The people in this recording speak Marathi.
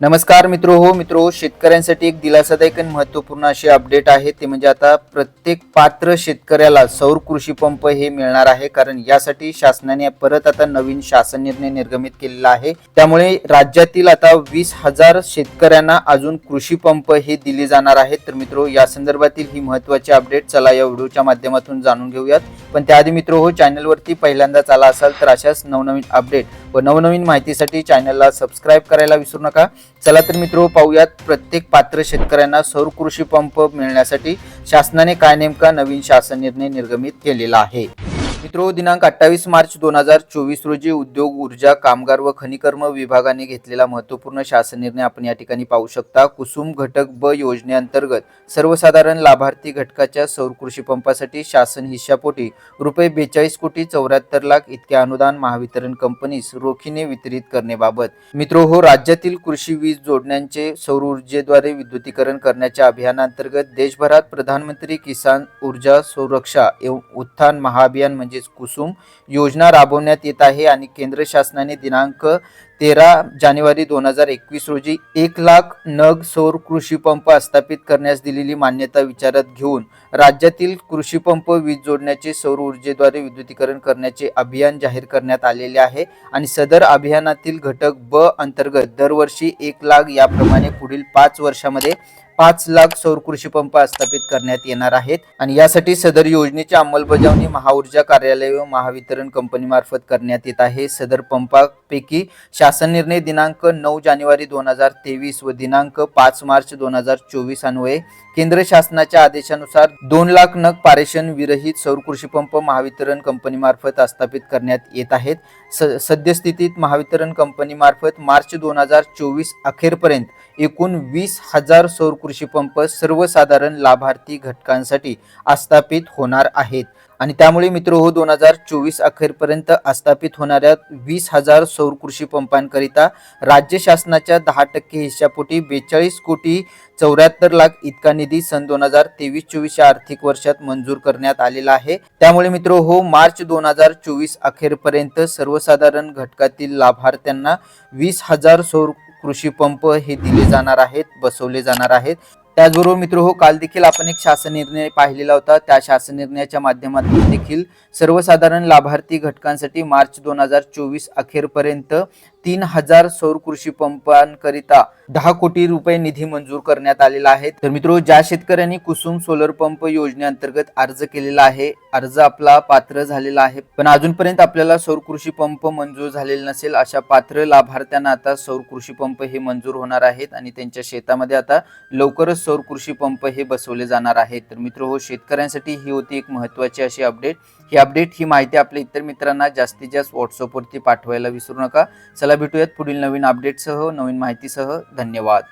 नमस्कार मित्र हो मित्र शेतकऱ्यांसाठी एक दिलासादायक आणि महत्त्वपूर्ण अशी अपडेट आहे. ते म्हणजे आता प्रत्येक पात्र शेतकऱ्याला सौर कृषी पंप हे मिळणार आहे. कारण यासाठी शासनाने परत आता नवीन शासन निर्णय निर्गमित केलेला आहे. त्यामुळे राज्यातील आता वीस हजार शेतकऱ्यांना अजून कृषी पंप हे दिले जाणार आहेत. तर मित्र या संदर्भातील ही महत्वाची अपडेट चला या व्हिडिओच्या माध्यमातून जाणून घेऊयात. पण त्याआधी मित्र हो चॅनलवरती पहिल्यांदाच आला असाल तर अशाच नवनवीन अपडेट व नवनवीन माहितीसाठी चॅनलला सबस्क्राईब करायला विसरू नका. चला तर मित्र पाहूयात प्रत्येक पात्र शेतकऱ्यांना सौर कृषी पंप मिळण्यासाठी शासनाने काय नेमका नवीन शासन निर्णय निर्गमित केलेला आहे? मित्रो दिनांक अठ्ठावीस मार्च दोन हजार चोवीस रोजी उद्योग ऊर्जा कामगार व खनिकर्म विभागाने घेतलेला महत्त्वपूर्ण शासन निर्णय आपण या ठिकाणी पाहू शकता. कुसुम घटक ब योजनेअंतर्गत सर्वसाधारण लाभार्थी घटकाच्या सौर कृषी पंपासाठी शासन हिश्शापोटी रुपये बेचाळीस कोटी चौऱ्याहत्तर लाख इतके अनुदान महावितरण कंपनीस रोखीने वितरित करण्याबाबत. मित्रो हो राज्यातील कृषी वीज जोडण्यांचे सौर ऊर्जेद्वारे विद्युतीकरण करण्याच्या अभियानांतर्गत देशभरात प्रधानमंत्री किसान ऊर्जा सुरक्षा एवं उत्थान महाअभियान म्हणजेच कुसुम योजना राबवण्यात येत आहे आणि केंद्र शासनाने दिनांक तेरा जानेवारी दोन हजार एकवीस रोजी एक लाख नग सौर कृषीपंप स्थापित करण्यास दिलेली मान्यता विचारात घेऊन राज्यातील कृषीपंप वीज जोडण्याचे सौर ऊर्जेद्वारे विद्युतीकरण करण्याचे अभियान जाहीर करण्यात आलेले आहे आणि सदर अभियानातील घटक ब अंतर्गत दरवर्षी एक लाख याप्रमाणे पुढील पाच वर्षामध्ये पाच लाख सौर कृषीपंप स्थापित करण्यात येणार आहेत. आणि यासाठी सदर योजनेची अंमलबजावणी महाऊर्जा कार्यालय व महावितरण कंपनीमार्फत करण्यात येत आहे. सदर पंपापैकी शासन निर्णय दिनांक नऊ जानेवारी दोन हजार तेवीस व दिनांक पाच मार्च दोन हजार चोवीस अन्वये केंद्र शासनाच्या आदेशानुसार दोन लाख नग पारेषण विरहित सौर कृषी पंप महावितरण कंपनीमार्फत आस्थापित करण्यात येत आहेत. स सद्यस्थितीत महावितरण कंपनीमार्फत मार्च दोन हजार चोवीस अखेरपर्यंत एकूण वीस हजार सौर कृषी पंप सर्वसाधारण लाभार्थी घटकांसाठी आस्थापित होणार आहेत. आणि त्यामुळे मित्र हो दोन हजार चोवीस अखेरपर्यंत आस्थापित होणाऱ्या वीस हजार सौर कृषी पंपांकरिता राज्य शासनाच्या दहा टक्के हिश्शापोटी बेचाळीस कोटी चौऱ्याहत्तर लाख इतका निधी सन दोन हजार तेवीस चोवीस या आर्थिक वर्षात मंजूर करण्यात आलेला आहे. त्यामुळे मित्र हो मार्च दोन हजार चोवीस अखेरपर्यंत सर्वसाधारण घटकातील लाभार्थ्यांना वीस हजार सौर कृषी पंप हे दिले जाणार आहेत बसवले जाणार आहेत. त्याचबरोबर मित्र हो काल देखील आपण एक शासन निर्णय पाहिलेला होता. त्या शासन निर्णयाच्या माध्यमातून देखील सर्वसाधारण लाभार्थी घटकांसाठी मार्च दोन हजार चोवीस अखेरपर्यंत तीन हजार सौर कृषी पंपांकरिता दहा कोटी रुपये निधी मंजूर करण्यात आलेला आहे. तर मित्र ज्या शेतकऱ्यांनी कुसुम सोलर पंप योजनेअंतर्गत अर्ज केलेला आहे अर्ज आपला पात्र झालेला आहे. पण अजूनपर्यंत आपल्याला सौर कृषी पंप मंजूर झालेला नसेल अशा पात्र लाभार्थ्यांना आता सौर कृषी पंप हे मंजूर होणार आहेत आणि त्यांच्या शेतामध्ये आता लवकरच सौर कृषी पंप हे बसवले जाणार आहेत. तर मित्र हो शेतकऱ्यांसाठी ही होती एक महत्वाची अशी अपडेट. ही अपडेट ही माहिती आपल्या इतर मित्रांना जास्तीत जास्त व्हॉट्सअपवरती पाठवायला विसरू नका. चला भेटूयात पुढील नवीन अपडेटसह नवीन माहितीसह. धन्यवाद.